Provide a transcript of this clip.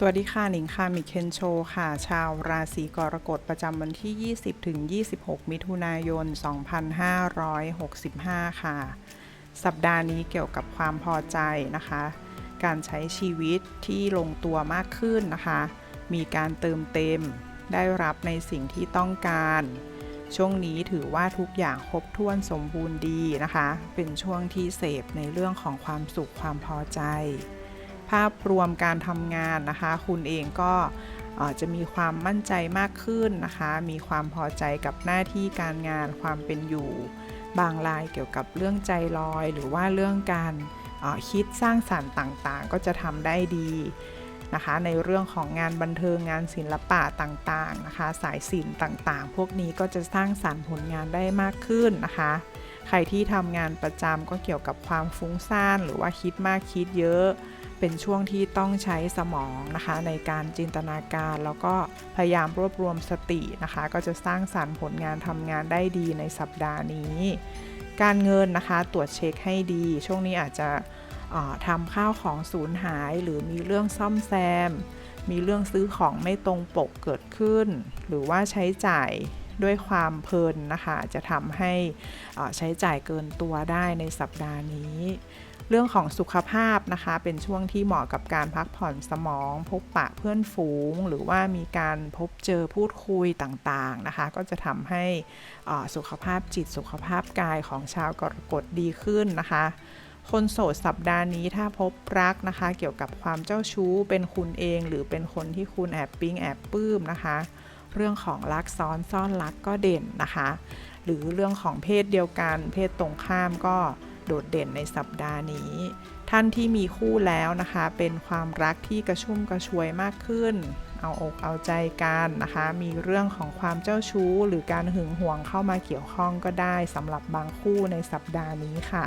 สวัสดีค่ะหนิงค่ะมิเคนโชค่ะ ชาวราศีกรกฎประจำวันที่ 20ถึง26 มิถุนายน 2565 ค่ะ สัปดาห์นี้เกี่ยวกับความพอใจนะคะ การใช้ชีวิตที่ลงตัวมากขึ้นนะคะ มีการเติมเต็ม ได้รับในสิ่งที่ต้องการ ช่วงนี้ถือว่าทุกอย่างครบถ้วนสมบูรณ์ดีนะคะ เป็นช่วงที่เสพในเรื่องของความสุขความพอใจ ภาพรวมการทำงานนะคะ คุณเองก็จะมีความมั่นใจมากขึ้นนะคะ มีความพอใจกับหน้าที่การงานความเป็นอยู่ บางรายเกี่ยวกับเรื่องใจลอย หรือว่าเรื่องการคิดสร้างสรรค์ต่างๆ ก็จะทำได้ดีนะคะ ในเรื่องของงานบันเทิงงานศิลปะต่างๆนะคะ สายศิลป์ต่างๆ พวกนี้ก็จะสร้างสรรค์ผลงานได้มากขึ้นนะคะ ใครที่ทำงานประจำก็เกี่ยวกับความฟุ้งซ่านหรือว่าคิดมากคิดเยอะ เป็นช่วงที่ต้องใช้สมองนะคะ ในการจินตนาการ แล้วก็พยายามรวบรวมสตินะคะ ก็จะสร้างสรรค์ผลงานทำงานได้ดีในสัปดาห์นี้ การเงินนะคะตรวจเช็คให้ดี ช่วงนี้อาจจะทำข้าวของสูญหาย หรือมีเรื่องซ่อมแซม มีเรื่องซื้อของไม่ตรงปกเกิดขึ้น หรือว่าใช้จ่าย ด้วยความเพลินนะคะจะทำให้ใช้จ่ายเกินตัวได้ในสัปดาห์นี้ เรื่องของสุขภาพนะคะ เป็นช่วงที่เหมาะกับการพักผ่อนสมอง พบปะเพื่อนฝูง หรือว่ามีการพบเจอพูดคุยต่างๆนะคะ ก็จะทำให้สุขภาพจิตสุขภาพกายของชาวกรกฎดีขึ้นนะคะคนโสดสัปดาห์นี้ถ้าพบรักนะคะ เกี่ยวกับความเจ้าชู้เป็นคุณเอง หรือเป็นคนที่คุณแอบปิ๊งแอบปลื้มนะคะ เรื่องของรักซ้อนซ่อนรักก็เด่นนะคะ หรือเรื่องของเพศเดียวกัน เพศตรงข้ามก็โดดเด่นในสัปดาห์นี้ ท่านที่มีคู่แล้วนะคะ เป็นความรักที่กระชุ่มกระชวยมากขึ้น เอาอกเอาใจกันนะคะ มีเรื่องของความเจ้าชู้ หรือการหึงหวงเข้ามาเกี่ยวข้องก็ได้สำหรับบางคู่ในสัปดาห์นี้ค่ะ